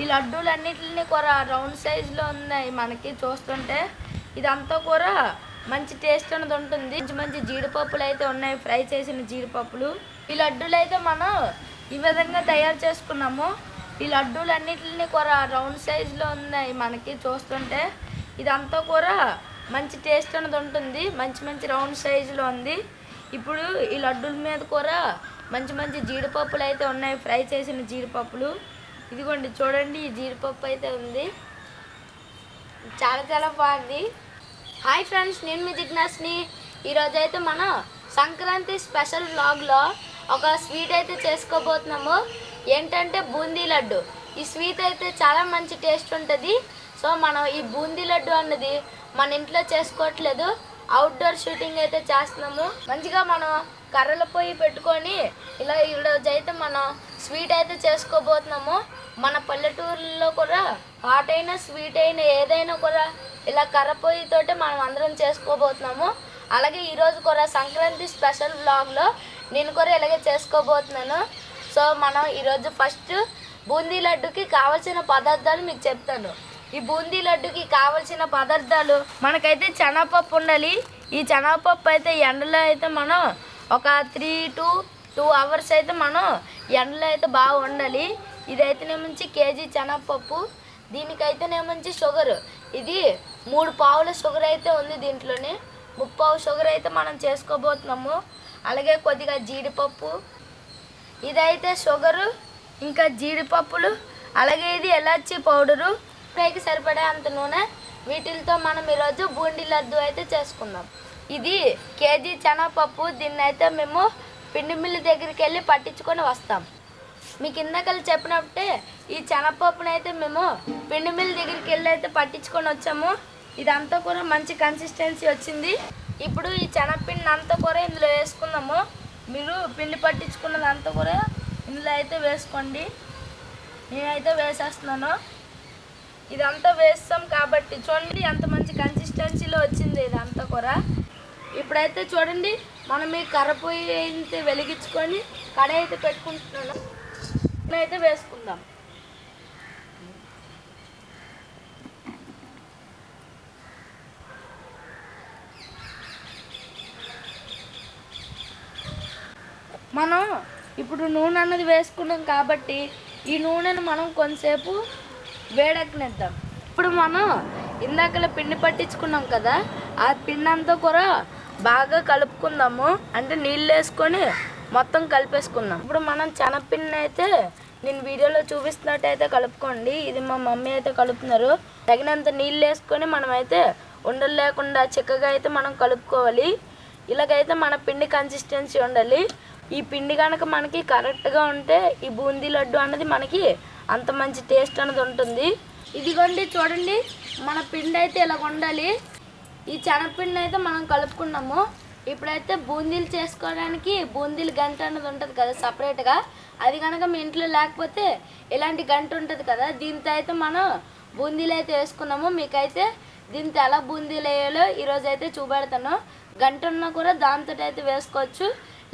ఈ లడ్డూలన్నిటిని కూర రౌండ్ సైజులో ఉన్నాయి మనకి చూస్తుంటే. ఇదంతా కూర మంచి టేస్ట్ అనేది ఉంటుంది. మంచి మంచి జీడిపప్పులు అయితే ఉన్నాయి ఫ్రై చేసిన జీడిపప్పులు. ఈ లడ్డూలు అయితే మనం ఈ విధంగా తయారు చేసుకున్నాము. ఈ లడ్డూలన్నిటిని కూర రౌండ్ సైజులో ఉన్నాయి మనకి చూస్తుంటే. ఇదంతా కూర మంచి టేస్ట్ అనేది ఉంటుంది. మంచి మంచి రౌండ్ సైజులో ఉంది. ఇప్పుడు ఈ లడ్డూల మీద కూడా మంచి మంచి జీడిపప్పులు అయితే ఉన్నాయి ఫ్రై చేసిన జీడిపప్పులు. ఇదిగోండి చూడండి ఈ జీడిపప్పు అయితే ఉంది. చాలా చాలా బాగుంది. హాయ్ ఫ్రెండ్స్ నేను మీ జిజ్ఞాస్ని. ఈరోజు అయితే మనం సంక్రాంతి స్పెషల్ బ్లాగ్లో ఒక స్వీట్ అయితే చేసుకోబోతున్నాము. ఏంటంటే బూందీ లడ్డు. ఈ స్వీట్ అయితే చాలా మంచి టేస్ట్ ఉంటుంది. సో మనం ఈ బూందీ లడ్డు అన్నది మన ఇంట్లో చేసుకోవట్లేదు. అవుట్డోర్ షూటింగ్ అయితే చేస్తున్నాము. మంచిగా మనం కర్రల పొయ్యి పెట్టుకొని ఇలా ఈరోజు అయితే మనం స్వీట్ అయితే చేసుకోబోతున్నాము. మన పల్లెటూరులో కూడా హాట్ అయినా స్వీట్ అయినా ఏదైనా కూడా ఇలా కర్ర పొయ్యితోటే మనం అందరం చేసుకోబోతున్నాము. అలాగే ఈరోజు కూడా సంక్రాంతి స్పెషల్ బ్లాగ్లో నేను కూడా ఇలాగే చేసుకోబోతున్నాను. సో మనం ఈరోజు ఫస్ట్ బూందీ లడ్డుకి కావలసిన పదార్థాలు మీకు చెప్తాను. ఈ బూందీ లడ్డుకి కావలసిన పదార్థాలు మనకైతే శనగపప్పు ఉండాలి. ఈ శనగపప్పు అయితే ఎండలో అయితే మనం ఒక త్రీ టు టూ అవర్స్ అయితే మనం ఎండలో అయితే బాగా ఉండాలి ఇదైతేనేమంచి కేజీ శనగపప్పు దీనికైతేనేమంచి షుగర్. ఇది మూడు పావుల షుగర్ అయితే ఉంది దీంట్లోనే. ముప్పావు షుగర్ అయితే మనం చేసుకోబోతున్నాము. అలాగే కొద్దిగా జీడిపప్పు. ఇదైతే షుగరు ఇంకా జీడిపప్పులు అలాగే ఇది ఎలాచి పౌడరు. పైకి సరిపడే అంత నూనె. వీటితో మనం ఈరోజు బూందీ లడ్డు అయితే చేసుకుందాం. ఇది కేజీ శనగపప్పు దీన్ని అయితే మేము పిండి మిల్లు దగ్గరికి వెళ్ళి పట్టించుకొని వస్తాం. మీకు ఇందాక చెప్పినప్పుడే ఈ శనగపప్పుని అయితే మేము పిండి మిల్లు దగ్గరికి వెళ్ళి అయితే పట్టించుకొని వచ్చాము. ఇదంతా కూడా మంచి కన్సిస్టెన్సీ వచ్చింది. ఇప్పుడు ఈ శనగపిండి అంతా కూడా ఇందులో వేసుకుందాము. మీరు పిండి పట్టించుకున్నది అంతా కూడా ఇందులో అయితే వేసుకోండి. నేనైతే వేసేస్తున్నాను. ఇదంతా వేస్తాం కాబట్టి చూడండి ఎంత మంచి కన్సిస్టెన్సీలో వచ్చింది ఇదంతా కూడా. ఇప్పుడైతే చూడండి మనం ఈ కర్రపొయ్యి అయితే వెలిగించుకొని కడాయి అయితే పెట్టుకుంటున్నాను. అయితే వేసుకుందాం. మనం ఇప్పుడు నూనె అన్నది వేసుకున్నాం కాబట్టి ఈ నూనెను మనం కొంతసేపు వేడెక్కనిద్దాం. ఇప్పుడు మనం ఇందాకలా పిండి పట్టించుకున్నాం కదా ఆ పిండి అంతా కూడా బాగా కలుపుకుందాము. అంటే నీళ్ళు వేసుకొని మొత్తం కలిపేసుకుందాం. ఇప్పుడు మనం శనగపిండిని అయితే నేను వీడియోలో చూపిస్తున్నట్టు అయితే కలుపుకోండి. ఇది మా మమ్మీ అయితే కలుపుతున్నారు. తగినంత నీళ్ళు వేసుకొని మనమైతే ఉండలు లేకుండా చిక్కగా అయితే మనం కలుపుకోవాలి. ఇలాగైతే మన పిండి కన్సిస్టెన్సీ ఉండాలి. ఈ పిండి కనుక మనకి కరెక్ట్గా ఉంటే ఈ బూందీ లడ్డు అన్నది మనకి అంత మంచి టేస్ట్ అనేది ఉంటుంది. ఇదిగోండి చూడండి. మన పిండి అయితే ఇలా ఉండాలి. ఈ శనగపిండి అయితే మనం కలుపుకున్నాము. ఇప్పుడైతే బూందీలు చేసుకోవడానికి బూందీలు గంట అన్నది ఉంటుంది కదా సపరేట్గా అది కనుక మీ ఇంట్లో లేకపోతే ఇలాంటి గంట ఉంటుంది కదా దీంతో అయితే మనం బూందీలు అయితే వేసుకున్నాము. మీకైతే దీంతో ఎలా బూందీలు వేయాలో ఈరోజు అయితే చూపెడతాను. గంట ఉన్నా కూడా దాంతో అయితే వేసుకోవచ్చు.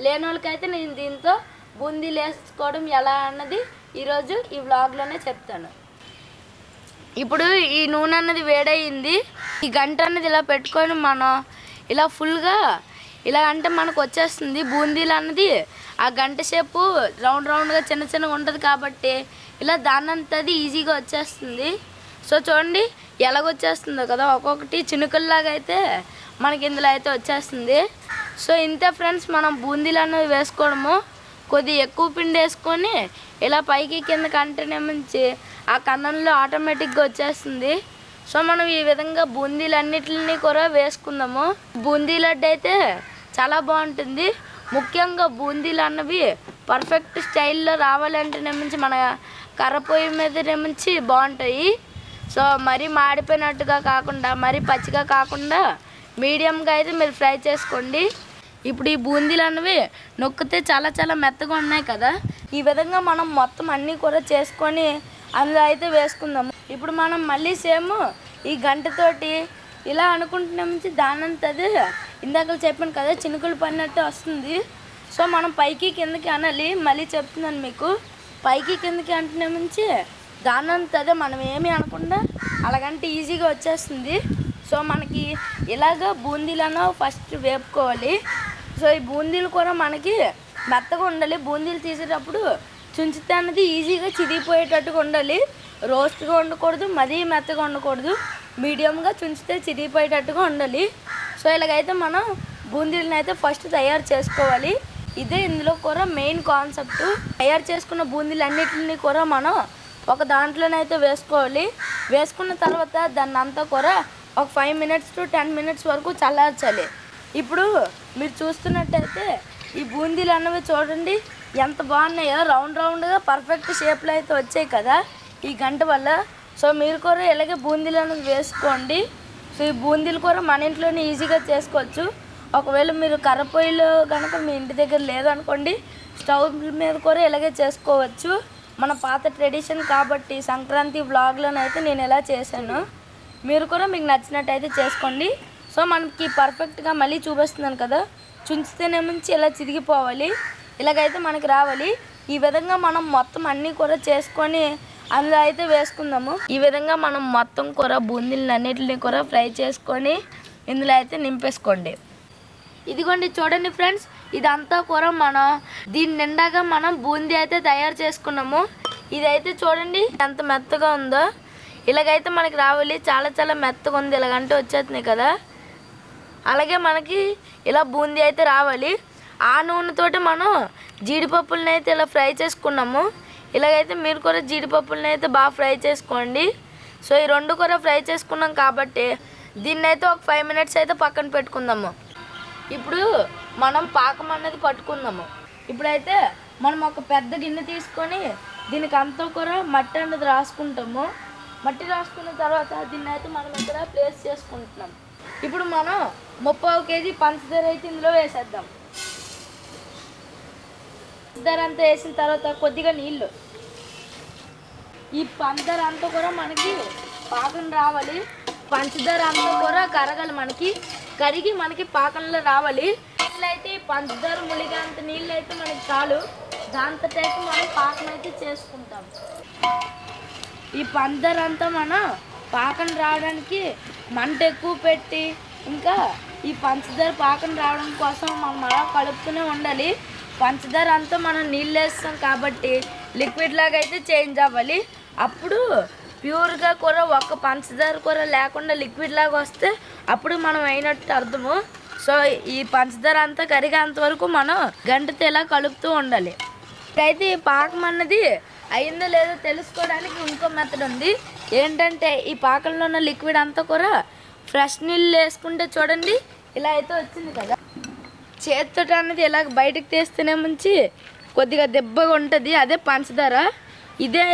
లేని వాళ్ళకైతే నేను దీంతో బూందీలు వేసుకోవడం ఎలా అన్నది ఈరోజు ఈ వ్లాగ్లోనే చెప్తాను. ఇప్పుడు ఈ నూనె అన్నది వేడయింది. ఈ గంట అన్నది ఇలా పెట్టుకొని మనం ఇలా ఫుల్గా ఇలా అంటే మనకు వచ్చేస్తుంది బూందీలు అన్నది. ఆ గంట సేపు రౌండ్ రౌండ్గా చిన్న చిన్నగా ఉంటుంది కాబట్టి ఇలా దాని ఈజీగా వచ్చేస్తుంది. సో చూడండి ఎలాగొచ్చేస్తుందో కదా ఒక్కొక్కటి చినుకల్లాగా అయితే మనకి ఇందులో అయితే వచ్చేస్తుంది. సో ఇంతే ఫ్రెండ్స్ మనం బూందీలు అన్నది వేసుకోవడము. కొద్దిగా ఎక్కువ పిండి వేసుకొని ఇలా పైకి కింద కంటేనేమించి ఆ కన్నంలో ఆటోమేటిక్గా వచ్చేస్తుంది. సో మనం ఈ విధంగా బూందీలన్నిటిని కూడా వేసుకుందాము. బూందీ లడ్డు అయితే చాలా బాగుంటుంది. ముఖ్యంగా బూందీలు అన్నవి పర్ఫెక్ట్ స్టైల్లో రావాలంటే నేమించి మన కర్రపొయ్యి మీద నేమించి బాగుంటాయి. సో మరీ మాడిపోయినట్టుగా కాకుండా మరీ పచ్చిగా కాకుండా మీడియంగా అయితే మీరు ఫ్రై చేసుకోండి. ఇప్పుడు ఈ బూందీలు అన్నవి నొక్కితే చాలా చాలా మెత్తగా ఉన్నాయి కదా. ఈ విధంగా మనం మొత్తం అన్నీ కూడా చేసుకొని అందులో అయితే వేసుకుందాము. ఇప్పుడు మనం మళ్ళీ సేమ్ ఈ గంటతోటి ఇలా అనుకుంటున్నాం నుంచి దానంతది ఇందాక చెప్పాను కదా చినుకులు పడినట్టు వస్తుంది. సో మనం పైకి కిందకి అనాలి. మళ్ళీ చెప్తున్నాను మీకు. పైకి కిందకి అంటున్న నుంచి దానంత మనం ఏమి అనకుండా అలాగంటే ఈజీగా వచ్చేస్తుంది. సో మనకి ఇలాగ బూందీలను ఫస్ట్ వేపుకోవాలి. సో ఈ బూందీలు కూడా మనకి మెత్తగా ఉండాలి. బూందీలు తీసేటప్పుడు చుంచితే అన్నది ఈజీగా చిరిగిపోయేటట్టుగా ఉండాలి. రోస్ట్గా ఉండకూడదు మరీ మెత్తగా ఉండకూడదు మీడియంగా చుంచితే చిరిగిపోయేటట్టుగా ఉండాలి. సో ఇలాగైతే మనం బూందీలను అయితే ఫస్ట్ తయారు చేసుకోవాలి. ఇదే ఇందులో కూడా మెయిన్ కాన్సెప్ట్. తయారు చేసుకున్న బూందీలు అన్నిటిని కూడా మనం ఒక దాంట్లోనైతే వేసుకోవాలి. వేసుకున్న తర్వాత దాన్ని అంతా కూడా ఒక five minutes to ten minutes వరకు చల్లార్చాలి. ఇప్పుడు మీరు చూస్తున్నట్టయితే ఈ బూందీలు అన్నవి చూడండి. ఎంత బాగున్నాయో రౌండ్ రౌండ్గా పర్ఫెక్ట్ షేప్లో అయితే వచ్చాయి కదా ఈ గంట వల్ల. సో మీరు కూడా ఇలాగే బూందీలు అనేది వేసుకోండి. సో ఈ బూందీలు కూడా మన ఇంట్లోనే ఈజీగా చేసుకోవచ్చు. ఒకవేళ మీరు కర్రపొయ్యిలు కనుక మీ ఇంటి దగ్గర లేదనుకోండి స్టవ్ మీద కూడా ఇలాగే చేసుకోవచ్చు. మన పాత ట్రెడిషన్ కాబట్టి సంక్రాంతి బ్లాగ్లోనైతే నేను ఎలా చేశాను. మీరు కూడా మీకు నచ్చినట్టయితే చేసుకోండి. సో మనకి పర్ఫెక్ట్గా మళ్ళీ చూపిస్తున్నాను కదా. చుంచితేనే నుంచి ఇలా చిరిగిపోవాలి ఇలాగైతే మనకి రావాలి. ఈ విధంగా మనం మొత్తం అన్నీ కూడా చేసుకొని అందులో అయితే వేసుకుందాము. ఈ విధంగా మనం మొత్తం కూర బూందీలను అన్నిటిని కూడా ఫ్రై చేసుకొని ఇందులో అయితే నింపేసుకోండి. ఇదిగోండి చూడండి ఫ్రెండ్స్ ఇదంతా కూడా మనం దీని నిండాగా మనం బూందీ అయితే తయారు చేసుకున్నాము. ఇదైతే చూడండి ఎంత మెత్తగా ఉందో. ఇలాగైతే మనకి రావాలి. చాలా చాలా మెత్తగా ఉంది. ఇలాగంటే వచ్చేస్తున్నాయి కదా. అలాగే మనకి ఇలా బూందీ అయితే రావాలి. ఆ నూనెతోటి మనం జీడిపప్పులను అయితే ఇలా ఫ్రై చేసుకున్నాము. ఇలాగైతే మీరు కూడా జీడిపప్పులను అయితే బాగా ఫ్రై చేసుకోండి. సో ఈ రెండు కూడా ఫ్రై చేసుకున్నాం కాబట్టి దీన్ని అయితే ఒక ఫైవ్ మినిట్స్ అయితే పక్కన పెట్టుకుందాము. ఇప్పుడు మనం పాకం అనేది పట్టుకుందాము. ఇప్పుడైతే మనం ఒక పెద్ద గిన్నె తీసుకొని దీనికి అంతా కూడా మట్టి అనేది రాసుకుంటాము. మట్టి రాసుకున్న తర్వాత దీన్ని అయితే మనం ఇక్కడ ప్లేస్ చేసుకుంటున్నాం. ఇప్పుడు మనం ముప్పై కేజీ పంచదార అయితే ఇందులో వేసేద్దాం. పంచదార అంతా వేసిన తర్వాత కొద్దిగా నీళ్ళు. ఈ పంచదార అంతా కూడా మనకి పాకం రావాలి. పంచదార అంతా కూడా కరగాలి మనకి. కరిగి మనకి పాకంలో రావాలి. అయితే ఈ పంచదార ములిగంత నీళ్ళు అయితే మనకి చాలు. దాంతో టైపు మనం పాకం అయితే చేసుకుంటాం. ఈ పంచదార అంతా మనం పాకం రావడానికి మంట ఎక్కువ పెట్టి ఇంకా ఈ పంచదార పాకం రావడం కోసం మనం అలా కలుపుతూనే ఉండాలి. పంచదార అంతా మనం నీళ్ళు వేస్తాం కాబట్టి లిక్విడ్ లాగా అయితే చేంజ్ అవ్వాలి. అప్పుడు ప్యూర్గా కూడా ఒక్క పంచదార కూర లేకుండా లిక్విడ్ లాగా వస్తే అప్పుడు మనం అయినట్టు అర్థము. సో ఈ పంచదార అంతా కరిగేంత వరకు మనం గంటతో ఇలా కలుపుతూ ఉండాలి. అయితే ఈ పాకం అన్నది అయిందో లేదో తెలుసుకోవడానికి ఇంకో మెథడ్ ఉంది. ఏంటంటే ఈ పాకంలో ఉన్న లిక్విడ్ అంతా కూడా ఫ్రెష్ నీళ్ళు వేసుకుంటే చూడండి ఇలా అయితే వచ్చింది కదా. చేతితో అనేది ఇలా బయటకు తీస్తేనే మంచి కొద్దిగా దెబ్బగా ఉంటుంది. అదే పంచదార. ఇదే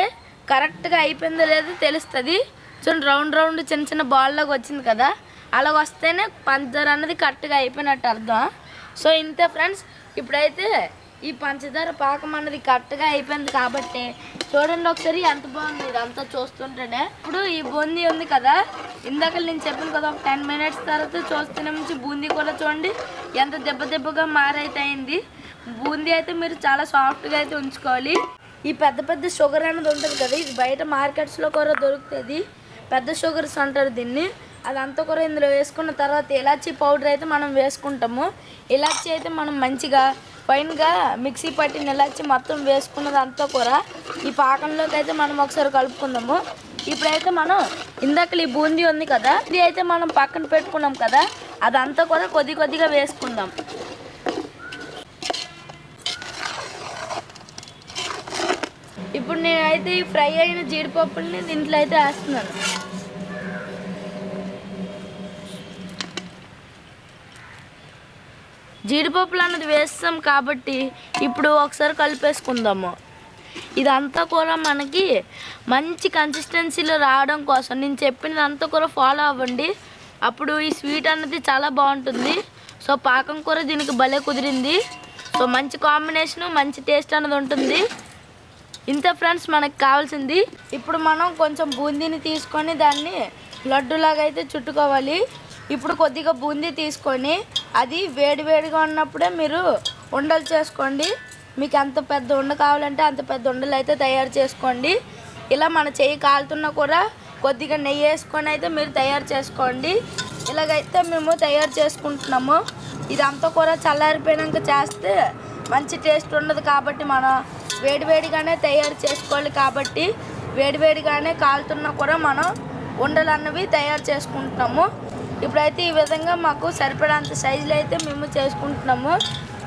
కరెక్ట్గా అయిపోయిందో లేదో తెలుస్తుంది. చూడండి రౌండ్ రౌండ్ చిన్న చిన్న బాల్లోకి వచ్చింది కదా. అలా వస్తేనే పంచదార అన్నది కరెక్ట్గా అయిపోయినట్టు అర్థం. సో ఇంతే ఫ్రెండ్స్ ఇప్పుడైతే ఈ పంచదార పాకం అన్నది కరెక్ట్గా అయిపోయింది కాబట్టి చూడండి ఒకసారి ఎంత బాగుంది ఇదంతా చూస్తుంటేనే. ఇప్పుడు ఈ బూందీ ఉంది కదా ఇందాక నేను చెప్పాను కదా ఒక టెన్ మినిట్స్ తర్వాత చూస్తున్న నుంచి బూందీ కూడా చూడండి ఎంత దెబ్బ దెబ్బగా మారైతే అయింది. బూందీ అయితే మీరు చాలా సాఫ్ట్గా అయితే ఉంచుకోవాలి. ఈ పెద్ద పెద్ద షుగర్ అనేది ఉంటుంది కదా ఇది బయట మార్కెట్స్లో కూడా దొరుకుతుంది. పెద్ద షుగర్స్ అంటారు దీన్ని. అదంతా కూడా ఇందులో వేసుకున్న తర్వాత ఇలాచీ పౌడర్ అయితే మనం వేసుకుంటాము. ఇలాచీ అయితే మనం మంచిగా పైనగా మిక్సీ పట్టిన ఇలాచి మొత్తం వేసుకున్నదంతా కూడా ఈ పాకంలోకి అయితే మనం ఒకసారి కలుపుకుందాము. ఇప్పుడైతే మనం ఇందాక ఈ బూందీ ఉంది కదా ఇది అయితే మనం పక్కన పెట్టుకున్నాం కదా అదంతా కూడా కొద్ది కొద్దిగా వేసుకుందాం. ఇప్పుడు నేనైతే ఈ ఫ్రై అయిన జీడిపప్పుల్ని దీంట్లో అయితే వేస్తున్నాను. జీడిపప్పులు అన్నది వేస్తాం కాబట్టి ఇప్పుడు ఒకసారి కలిపేసుకుందాము. ఇదంతా కూడా మనకి మంచి కన్సిస్టెన్సీలో రావడం కోసం. నేను చెప్పినదంతా కూడా ఫాలో అవ్వండి. అప్పుడు ఈ స్వీట్ అన్నది చాలా బాగుంటుంది. సో పాకం కూర దీనికి భలే కుదిరింది. సో మంచి కాంబినేషను మంచి టేస్ట్ అన్నది ఉంటుంది. ఇంత ఫ్రెండ్స్ మనకు కావాల్సింది. ఇప్పుడు మనం కొంచెం బూందీని తీసుకొని దాన్ని లడ్డులాగా అయితే చుట్టుకోవాలి. ఇప్పుడు కొద్దిగా బూందీ తీసుకొని అది వేడివేడిగా ఉన్నప్పుడే మీరు ఉండలు చేసుకోండి. మీకు ఎంత పెద్ద ఉండ కావాలంటే అంత పెద్ద ఉండలు అయితే తయారు చేసుకోండి. ఇలా మన చెయ్యి కాలుతున్నా కూడా కొద్దిగా నెయ్యి వేసుకొని అయితే మీరు తయారు చేసుకోండి. ఇలాగైతే మేము తయారు చేసుకుంటున్నాము. ఇదంతా కూడా చల్లారిపోయినాక చేస్తే మంచి టేస్ట్ ఉండదు కాబట్టి మనం వేడివేడిగానే తయారు చేసుకోవాలి కాబట్టి వేడివేడిగానే కాలుతున్న కూడా మనం ఉండలు అన్నవి తయారు చేసుకుంటున్నాము. ఇప్పుడైతే ఈ విధంగా మాకు సరిపడంత సైజులు అయితే మేము చేసుకుంటున్నాము.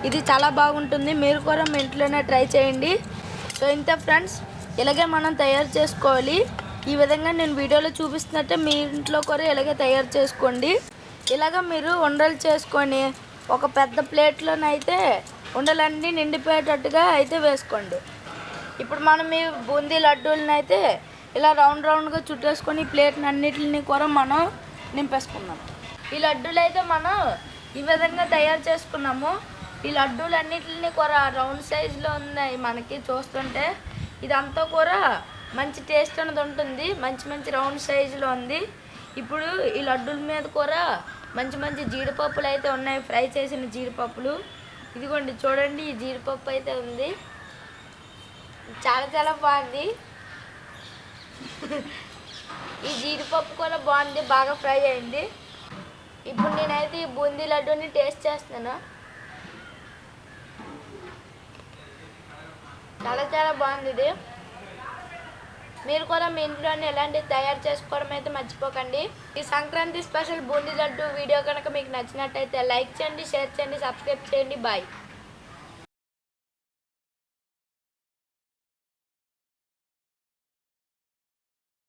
ఇది చాలా బాగుంటుంది. మీరు కూడా మీ ఇంట్లోనే ట్రై చేయండి. సో ఇంత ఫ్రెండ్స్ ఇలాగే మనం తయారు చేసుకోవాలి. ఈ విధంగా నేను వీడియోలో చూపిస్తున్నట్టే మీ ఇంట్లో కూడా ఇలాగే తయారు చేసుకోండి. ఇలాగ మీరు ఉండలు చేసుకొని ఒక పెద్ద ప్లేట్లోనైతే ఉండలన్నీ నిండిపోయేటట్టుగా అయితే వేసుకోండి. ఇప్పుడు మనం ఈ బూందీ లడ్డూలను అయితే ఇలా రౌండ్ రౌండ్గా చుట్టేసుకొని ప్లేట్ని అన్నిటిని కూడా మనం నింపేసుకున్నాం. ఈ లడ్డూలు అయితే మనం ఈ విధంగా తయారు చేసుకున్నాము. ఈ లడ్డూలు కూడా రౌండ్ సైజులో ఉన్నాయి మనకి చూస్తుంటే. ఇదంతా కూడా మంచి టేస్ట్ అనేది ఉంటుంది. మంచి మంచి రౌండ్ సైజులో ఉంది. ఇప్పుడు ఈ లడ్డూల మీద కూడా మంచి మంచి జీడిపప్పులు అయితే ఉన్నాయి. ఫ్రై చేసిన జీడిపప్పులు. ఇదిగోండి చూడండి ఈ జీడిపప్పు అయితే ఉంది. చాలా చాలా బాగుంది. ఈ జీడిపప్పు కూడా బాగుంది బాగా ఫ్రై అయింది. ఇప్పుడు నేనైతే ఈ బూందీ లడ్డూని టేస్ట్ చేస్తున్నాను. చాలా చాలా బాగుంది ఇది. మీరు కూడా మీ ఇంట్లోనే ఎలాంటివి తయారు చేసుకోవడం అయితే మర్చిపోకండి. ఈ సంక్రాంతి స్పెషల్ బూందీ లడ్డు వీడియో కనుక మీకు నచ్చినట్టయితే లైక్ చేయండి షేర్ చేయండి సబ్స్క్రైబ్ చేయండి. బాయ్.